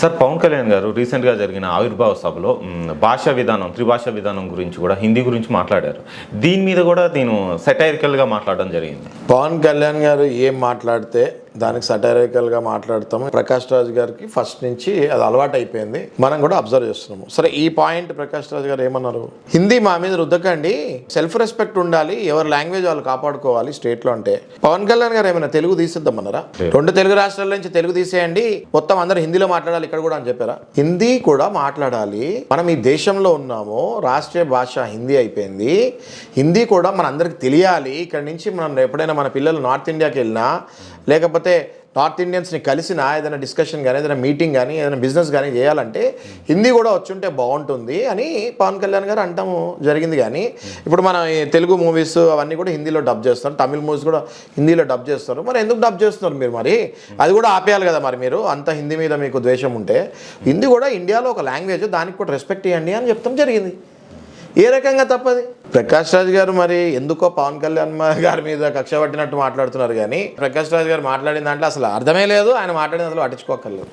Sir Pawan Kalyan గారు రీసెంట్గా జరిగిన ఆవిర్భావ సభలో భాషా విధానం త్రిభాషా విధానం గురించి కూడా హిందీ గురించి మాట్లాడారు. దీని మీద కూడా నేను సెటైరికల్గా మాట్లాడడం జరిగింది. పవన్ కళ్యాణ్ గారు ఏం మాట్లాడితే దానికి సటైరికల్గా మాట్లాడతాము. ప్రకాష్ రాజ్ గారికి ఫస్ట్ నుంచి అది అలవాటు అయిపోయింది మనం కూడా అబ్జర్వ్ చేస్తున్నాము. సరే ఈ పాయింట్ ప్రకాష్ రాజ్ గారు ఏమన్నారు? హిందీ మా మీద రుద్దకండి. సెల్ఫ్ రెస్పెక్ట్ ఉండాలి. ఎవరి లాంగ్వేజ్ వాళ్ళు కాపాడుకోవాలి స్టేట్లో అంటే. పవన్ కళ్యాణ్ గారు ఏమైనా తెలుగు తీసిద్దామన్నారా? రెండు తెలుగు రాష్ట్రాల నుంచి తెలుగు తీసేయండి. మొత్తం అందరూ హిందీలో మాట్లాడాలి ఇక్కడ కూడా అని చెప్పారా? హిందీ కూడా మాట్లాడాలి. మనం ఈ దేశంలో ఉన్నాము. రాష్ట్రీయ భాష హిందీ అయిపోయింది. హిందీ కూడా మన అందరికి తెలియాలి. ఇక్కడ నుంచి మనం ఎప్పుడైనా మన పిల్లలు నార్త్ ఇండియాకి వెళ్ళినా లేకపోతే నార్త్ ఇండియన్స్ని కలిసిన ఏదైనా డిస్కషన్ కానీ ఏదైనా మీటింగ్ కానీ ఏదైనా బిజినెస్ కానీ చేయాలంటే హిందీ కూడా వచ్చుంటే బాగుంటుంది అని పవన్ కళ్యాణ్ గారు అంటాము జరిగింది కానీ. ఇప్పుడు మన తెలుగు మూవీస్ అవన్నీ కూడా హిందీలో డబ్ చేస్తారు తమిళ మూవీస్ కూడా హిందీలో డబ్ చేస్తారు. మరి ఎందుకు డబ్ చేస్తున్నారు మీరు మరి? అది కూడా ఆపేయాలి కదా మరి మీరు అంత హిందీ మీద మీకు ద్వేషం ఉంటే. హిందీ కూడా ఇండియాలో ఒక లాంగ్వేజ్ దానికి కూడా రెస్పెక్ట్ ఇవ్వండి అని చెప్తాం జరిగింది. ఏ రకంగా తప్పది? ప్రకాష్ రాజ్ గారు మరి ఎందుకో పవన్ కళ్యాణ్ గారి మీద కక్ష పట్టినట్టు మాట్లాడుతున్నారు కానీ ప్రకాష్ రాజ్ గారు మాట్లాడిన దాంట్లో అసలు అర్థమే లేదు. ఆయన మాట్లాడిన అసలు పట్టించుకోకర్లేదు